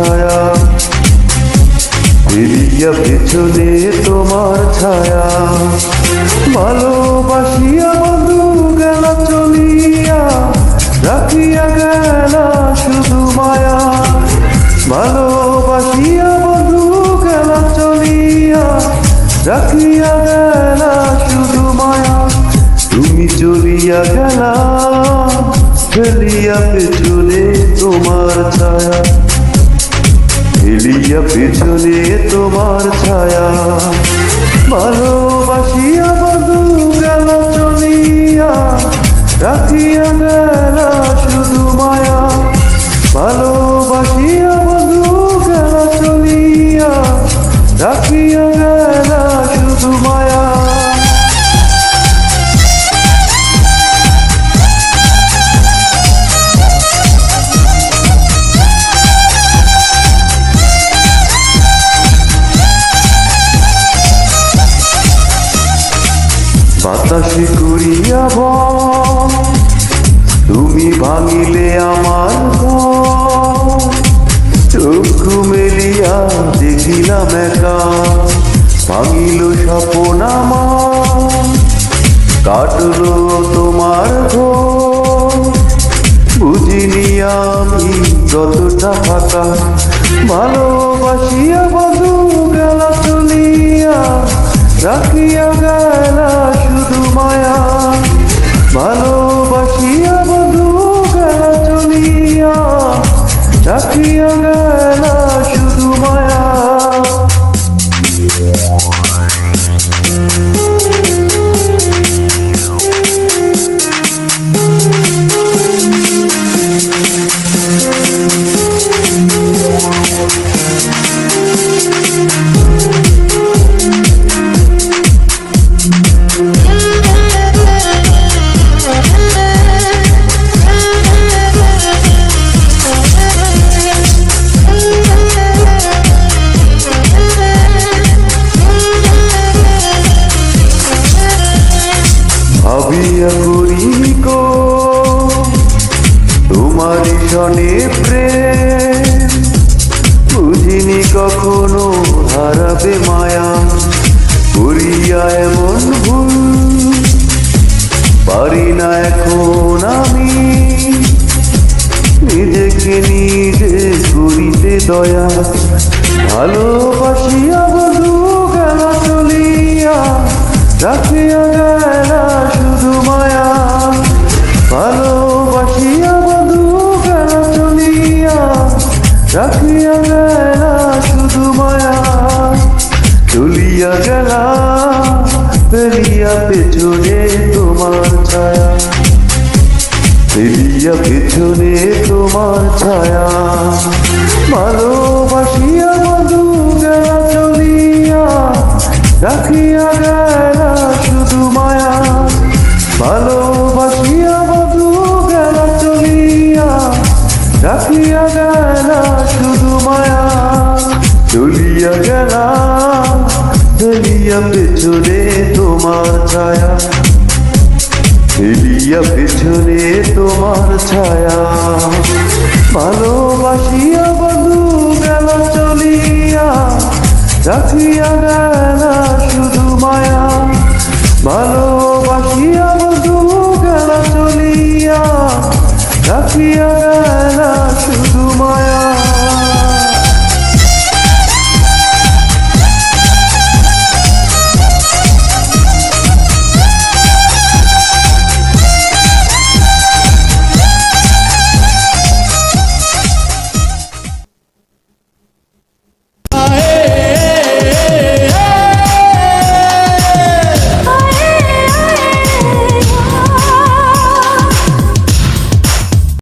ছায়া। ফিরিয়া পিছনে তোমার ছায়া। ভালোবাসিয়া বন্ধু গেল চলিয়া, রাখিয়া গেল শুধু মায়া। ভালোবাসিয়া বন্ধু গেল চলিয়া, রাখিয়া গেল শুধু মায়া। তুমি চলিয়া গেলা, ফেলিয়া পেছনে তোমার ছায়া। ফেলিয়া পেছনে তোমার ছায়া। ভালোবাসি বন্ধু গেল চলিয়া, রাখিয়া গেলা শুধু মায়া। ভালোবাসি বন্ধু গেল চলিয়া, রাখিয়া গেলা শুধু মায়া। বাতাসে করিয়া বল, তুমি ভাঙিলে আমার। চক্ষু মেলিয়া দেখিলাম একা, ভাঙিল স্বপন আমার কাটলো তোমার বুঝিনি আমি যতটা ফাঁকা ভালোবাসিয়া বধু রাখিয়া গেলা শুধু মায়া। ভালোবাসিয়া বধু গেল চলিয়া। রাখিয়া গেলা ভাবিয়া করি গো। তোমার সনে প্রেম, বুঝিনি কখনো হারাবে মায়া, করিয়া এমন ভুল পারি না এখন আমি। নিজেকে নিজে করিতে দয়া, ভালোবাসিয়া বধু রাখিয়া গেলা শুধু মায়া। ভালোবাসিয়া বধু গেল চলিয়া। রাখিয়া গেলা শুধু মায়া। চলিয়া গেলা, ফেলিয়া পেছনে তোমার ছায়া। ফেলিয়া পেছনে তোমার ছায়া। ভালোবাসিয়া বধু গেলা চলিয়া। রাখিয়া গেলা মায়া, ভালোবাসিয়া বধু গেলা চলিয়া রাখিয়া গেলা শুধু মায়া, চলিয়া গেলা, ফেলিয়া পেছনে তোমার ছায়া, ফেলিয়া পেছনে তোমার ছায়া। ভালোবাসিয়া বন্ধু গেল চলিয়া রাখিয়া গেল